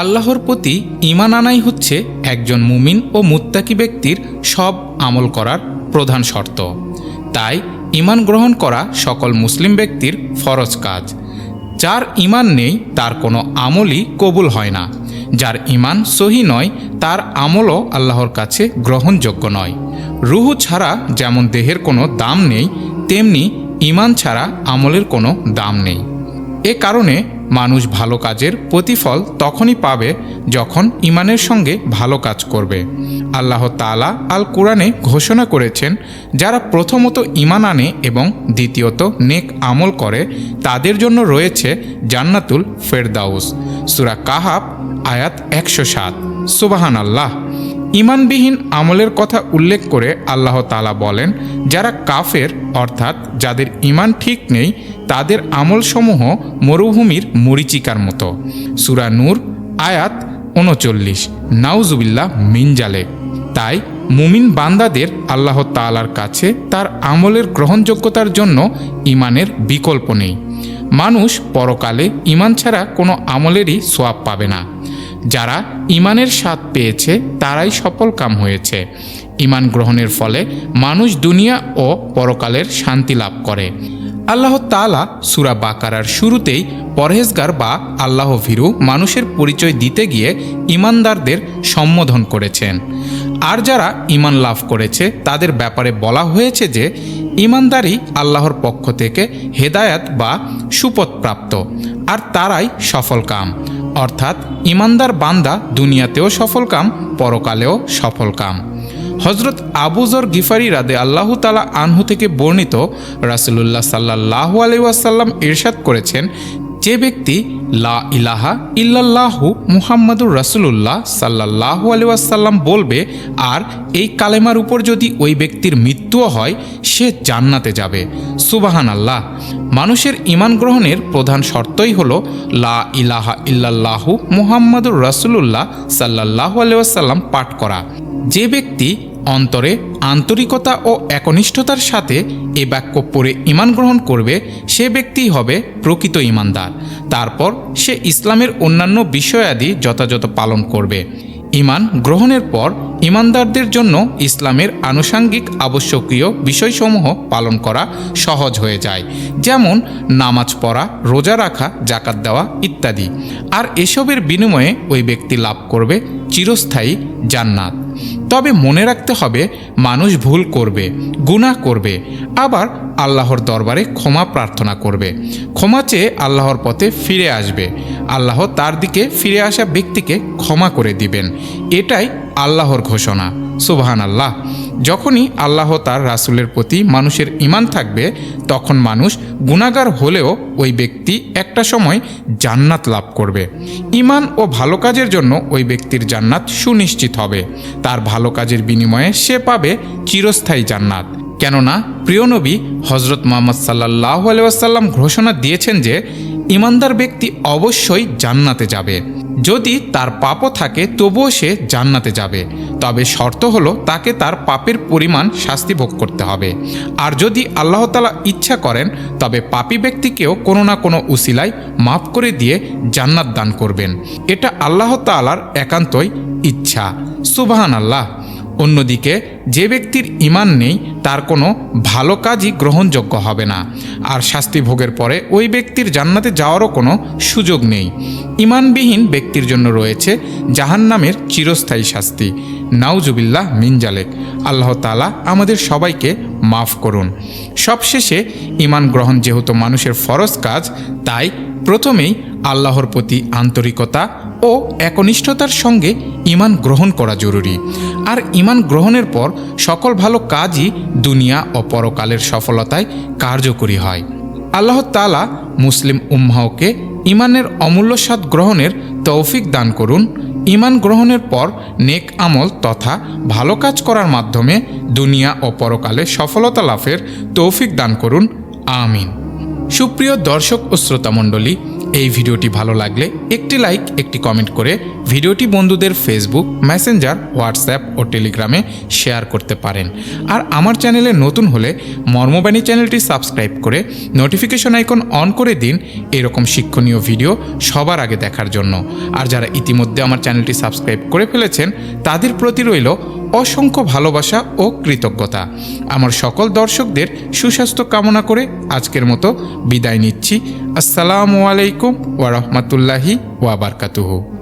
আল্লাহর প্রতি ইমান আনাই হচ্ছে একজন মুমিন ও মুত্তাকি ব্যক্তির সব আমল করার প্রধান শর্ত। তাই ইমান গ্রহণ করা সকল মুসলিম ব্যক্তির ফরজ কাজ। যার ইমান নেই, তার কোনো আমলই কবুল হয় না। যার ইমান সহি নয়, তার আমলও আল্লাহর কাছে গ্রহণযোগ্য নয়। রুহু ছাড়া যেমন দেহের কোনো দাম নেই, তেমনি ইমান ছাড়া আমলের কোনো দাম নেই। এ কারণে মানুষ ভালো কাজের প্রতিফল তখনই পাবে যখন ইমানের সঙ্গে ভালো কাজ করবে। আল্লাহ তালা আল কোরআনে ঘোষণা করেছেন, যারা প্রথমত ইমান আনে এবং দ্বিতীয়ত নেক আমল করে, তাদের জন্য রয়েছে জান্নাতুল ফেরদাউস। সুরা কাহাব আয়াত একশো সাত। সুবাহান আল্লাহ ইমানবিহীন আমলের কথা উল্লেখ করে আল্লাহ তালা বলেন, যারা কাফের, অর্থাৎ যাদের ইমান ঠিক নেই, তাদের আমলসমূহ মরুভূমির মরিচিকার মতো। সুরা নূর, আয়াত উনচল্লিশ। নাউজুবিল্লাহ মিনজালে তাই মুমিন বান্দাদের আল্লাহ তালার কাছে তার আমলের গ্রহণযোগ্যতার জন্য ইমানের বিকল্প নেই। মানুষ পরকালে ইমান ছাড়া কোনো আমলেরই সোয়াব পাবে না। যারা ইমানের স্বাদ পেয়েছে, তারাই সফল কাম হয়েছে। ইমান গ্রহণের ফলে মানুষ দুনিয়া ও পরকালের শান্তি লাভ করে। আল্লাহ তালা সুরা বাকারার শুরুতেই পরহেজগার বা আল্লাহ ভীরু মানুষের পরিচয় দিতে গিয়ে ইমানদারদের সম্বোধন করেছেন। আর যারা ইমান লাভ করেছে, তাদের ব্যাপারে বলা হয়েছে যে ইমানদারই আল্লাহর পক্ষ থেকে হেদায়াত বা সুপথ প্রাপ্ত, আর তারাই সফল কাম। অর্থাৎ ইমানদার বান্দা দুনিয়াতেও সফল কাম, পরকালেও সফল কাম। হজরত আবুজর গিফারি রাদে আল্লাহ তালা আনহু থেকে বর্ণিত রাসুলুল্লাহ সাল্লাহ আলাইসাল্লাম ইরশাদ করেছেন, যে ব্যক্তি লা ইলাহা ইল্লাল্লাহু মুহাম্মাদুর রাসুলুল্লাহ সাল্লাহ আলিয়াসাল্লাম বলবে, আর এই কালেমার উপর যদি ওই ব্যক্তির মৃত্যুও হয়, সে জান্নাতে যাবে। সুবাহান আল্লাহ মানুষের ইমান গ্রহণের প্রধান শর্তই হল লা ইলাহা ইল্লাল্লাহু মুহাম্মাদুর রাসুলুল্লাহ সাল্লাহ আলিয়াসাল্লাম পাঠ করা। যে ব্যক্তি অন্তরে আন্তরিকতা ও একনিষ্ঠতার সাথে এ বাক্য পড়ে ইমান গ্রহণ করবে, সে ব্যক্তিই হবে প্রকৃত ইমানদার তারপর সে ইসলামের অন্যান্য বিষয়াদি যথাযথ পালন করবে। ইমান গ্রহণের পর ইমানদারদের জন্য ইসলামের আনুষাঙ্গিক আবশ্যকীয় বিষয়সমূহ পালন করা সহজ হয়ে যায়। যেমন নামাজ পড়া, রোজা রাখা জাকাত দেওয়া ইত্যাদি। আর এসবের বিনিময়ে ওই ব্যক্তি লাভ করবে চিরস্থায়ী জান্নাত। তবে মনে রাখতে হবে, মানুষ ভুল করবে, গুনাহ করবে, আবার আল্লাহর দরবারে ক্ষমা প্রার্থনা করবে। ক্ষমা চেয়ে আল্লাহর পথে ফিরে আসবে। আল্লাহ তার দিকে ফিরে আসা ব্যক্তিকে ক্ষমা করে দিবেন। এটাই আল্লাহর ঘোষণা। সুবাহান আল্লাহ যখনই আল্লাহ তার রাসুলের প্রতি মানুষের ইমান থাকবে, তখন মানুষ গুণাগার হলেও ওই ব্যক্তি একটা সময় জান্নাত লাভ করবে। ইমান ও ভালো কাজের জন্য ওই ব্যক্তির জান্নাত সুনিশ্চিত হবে। তার ভালো কাজের বিনিময়ে সে পাবে চিরস্থায়ী জান্নাত। কেননা, প্রিয় নবী হজরত মোহাম্মদ সাল্লাহ আলাইসাল্লাম ঘোষণা দিয়েছেন যে ইমানদার ব্যক্তি অবশ্যই জান্নাতে যাবে। যদি তার পাপও থাকে, তবুও সে জান্নাতে যাবে। তবে শর্ত হলো, তাকে তার পাপের পরিমাণ শাস্তি ভোগ করতে হবে। আর যদি আল্লাহ তালা ইচ্ছা করেন, তবে পাপী ব্যক্তিকেও কোনো না কোনো উসিলায় মাফ করে দিয়ে জান্নাত দান করবেন। এটা আল্লাহ তালার একান্তই ইচ্ছা। সুবাহান আল্লাহ অন্যদিকে, যে ব্যক্তির ইমান নেই, তার কোনো ভালো কাজই গ্রহণযোগ্য হবে না। আর শাস্তি ভোগের পরে ওই ব্যক্তির জান্নাতে যাওয়ারও কোনো সুযোগ নেই। ইমানবিহীন ব্যক্তির জন্য রয়েছে জাহান্নামের চিরস্থায়ী শাস্তি। নাউজুবিল্লাহ মিনজালেক আল্লাহ তালা আমাদের সবাইকে মাফ করুন। সবশেষে ইমান গ্রহণ যেহেতু মানুষের ফরজ কাজ, তাই প্রথমেই আল্লাহর প্রতি আন্তরিকতা ও একনিষ্ঠতার সঙ্গে ইমান গ্রহণ করা জরুরি। আর ইমান গ্রহণের পর সকল ভালো কাজই দুনিয়া ও পরকালের সফলতায় কার্যকরী হয়। আল্লাহ তালা মুসলিম উম্মাহকে ইমানের অমূল্য স্বাদ গ্রহণের তৌফিক দান করুন। ইমান গ্রহণের পর নেক আমল তথা ভালো কাজ করার মাধ্যমে দুনিয়া ও পরকালে সফলতা লাভের তৌফিক দান করুন। আমিন। সুপ্রিয় দর্শক ও শ্রোতামণ্ডলী এই ভিডিওটি ভালো লাগলে একটি লাইক, একটি কমেন্ট করে ভিডিওটি বন্ধুদের ফেসবুক মেসেঞ্জার হোয়াটসঅ্যাপ ও টেলিগ্রামে শেয়ার করতে পারেন। আর আমার চ্যানেলে নতুন হলে মর্মবাণী চ্যানেলটি সাবস্ক্রাইব করে নোটিফিকেশন আইকন অন করে দিন এরকম শিক্ষণীয় ভিডিও সবার আগে দেখার জন্য। আর যারা ইতিমধ্যে আমার চ্যানেলটি সাবস্ক্রাইব করে ফেলেছেন, তাদের প্রতি রইল অসংখ্য ভালোবাসা ও কৃতজ্ঞতা। আমার সকল দর্শকদের সুস্বাস্থ্য কামনা করে আজকের মতো বিদায় নিচ্ছি। আসসালামু আলাইকুম ওয়ারহমতুল্লাহি ওয়াবারকাতুহু ওয়া বারাকাতুহু।